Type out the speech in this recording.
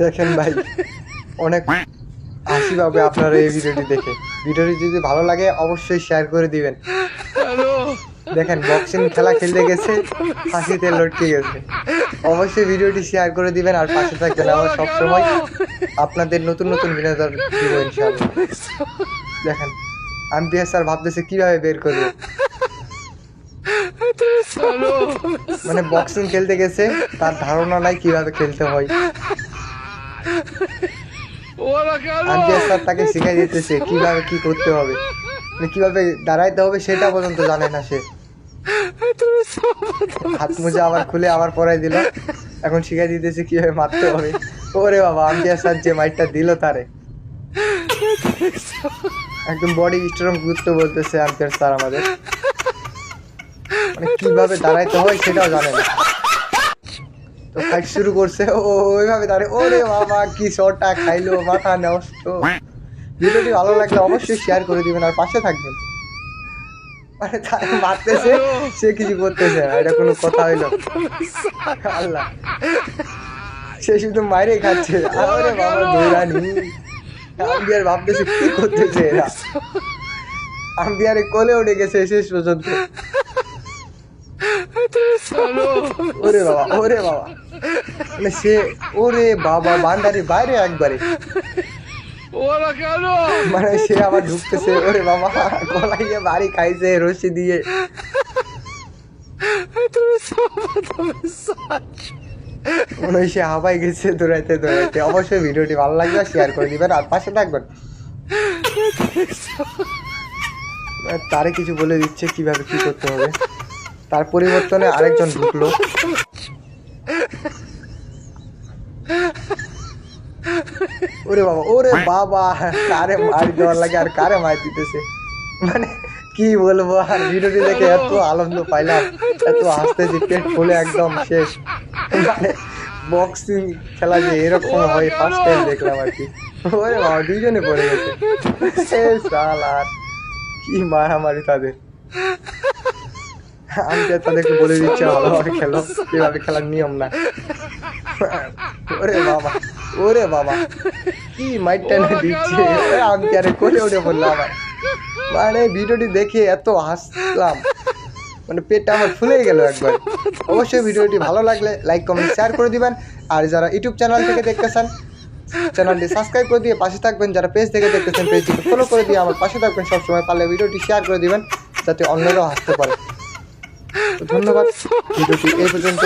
দেখেন ভাই অনেক হাসি পাবে আপনার এই ভিডিওটি দেখে। ভিডিওটি যদি ভালো লাগে অবশ্যই শেয়ার করে দিবেন। দেখেন বক্সিং খেলা খেলতে গেছে হাসিতে লটকে গেছে। অবশ্যই ভিডিওটি শেয়ার করে দিবেন আর পাশে থাকবেন আমার সবসময়। আপনাদের নতুন নতুন বিনোদন দিব ইনশাআল্লাহ। দেখেন আম্পিয়ার স্যার ভাবতেছে কীভাবে বের করবে। মানে বক্সিং খেলতে গেছে তার ধারণা নাই কীভাবে খেলতে হয়। আম্পিয়ার স্যার তাকে শিখাই দিতেছে কীভাবে কি করতে হবে। মানে কীভাবে দাঁড়াইতে হবে সেটা পর্যন্ত জানে না সে। হাত মোজা আবার খুলে আবার পরাই দিল। এখন শিখাই দিতেছে কীভাবে মারতে হবে। ওরে বাবা আম্পিয়ার স্যার যে মাইটটা দিল তারে। একদম বডি স্ট্রং গুরুত্ব বলতেছে আম্পিয়ার স্যার আমাদের। মানে কীভাবে দাঁড়াইতে হয় সেটাও জানে না। তো ফাইট শুরু করছে, ও ওইভাবে দাঁড়িয়ে, ওরে বাবা, কি শটটা খাইলো, মাথা নষ্ট। ভিডিওটি ভালো লাগলে অবশ্যই শেয়ার করে দিবেন আর পাশে থাকবেন। মানে তার মারতেছে, সে কিছু করতেছে না, এটা কোনো কথা হইল আল্লাহ। সে শুধু মাইরে খাচ্ছে। আরে বাবা দৌড়ানি আমি আর কি করতেছে এরা? আমি আর উঠে গেছে শেষ পর্যন্ত। ওরে বাবা ওরে বাবা মানে সে ওরে বাবা বান্দারি বাইরে একবারে মানে সে আবার ঢুকতেছে ওরে বাবা গলাইয়ে বাড়ি খাইছে রশি দিয়ে মনে হয় সে হাবাই গেছে দৌড়াইতে দৌড়াইতে অবশ্যই ভিডিওটি ভালো লাগবে শেয়ার করে দিবেন আর পাশে থাকবেন তারে কিছু বলে দিচ্ছে কীভাবে কি করতে হবে তার পরিবর্তনে আরেকজন ঢুকলো। ওরে বাবা ওরে বাবা, কারে মার দেওয়ার লাগে আর কারে মার দিতেছে? মানে কি বলব, আর ভিডিওটি দেখে এত আনন্দ পাইলাম, এত হাসতেছি পেট ফুলে একদম শেষ। মানে বক্সিং খেলা যে এরকম হয় ফার্স্ট টাইম দেখলাম আর কি। ওরে বাবা, দুইজনে পড়ে গেছে। এ শালা আর কি মারামারি তাদের। আমি তো তাদেরকে বলে দিচ্ছি ভালোভাবে খেলো। এভাবে খেলার নিয়ম না। ওরে বাবা ওরে বাবা। কি মাইটটা না দিচ্ছে। আমি আরে উঠে পড়লাম? আমার মানে ভিডিওটি দেখে এত হাসলাম। মানে পেটটা আমার ফুলে গেল একবার। অবশ্যই ভিডিওটি ভালো লাগলে লাইক কমেন্ট শেয়ার করে দিবেন। আর যারা ইউটিউব চ্যানেল থেকে দেখতেছেন চ্যানেলটি সাবস্ক্রাইব করে দিয়ে পাশে থাকবেন। যারা পেজ থেকে দেখতেছেন পেজটিকে ফলো করে দিয়ে আমার পাশে থাকবেন। সবসময় পারলে ভিডিওটি শেয়ার করে দিবেন যাতে অন্যরাও হাসতে পারে। ধন্যবাদ। ভিডিওটি এই পর্যন্ত।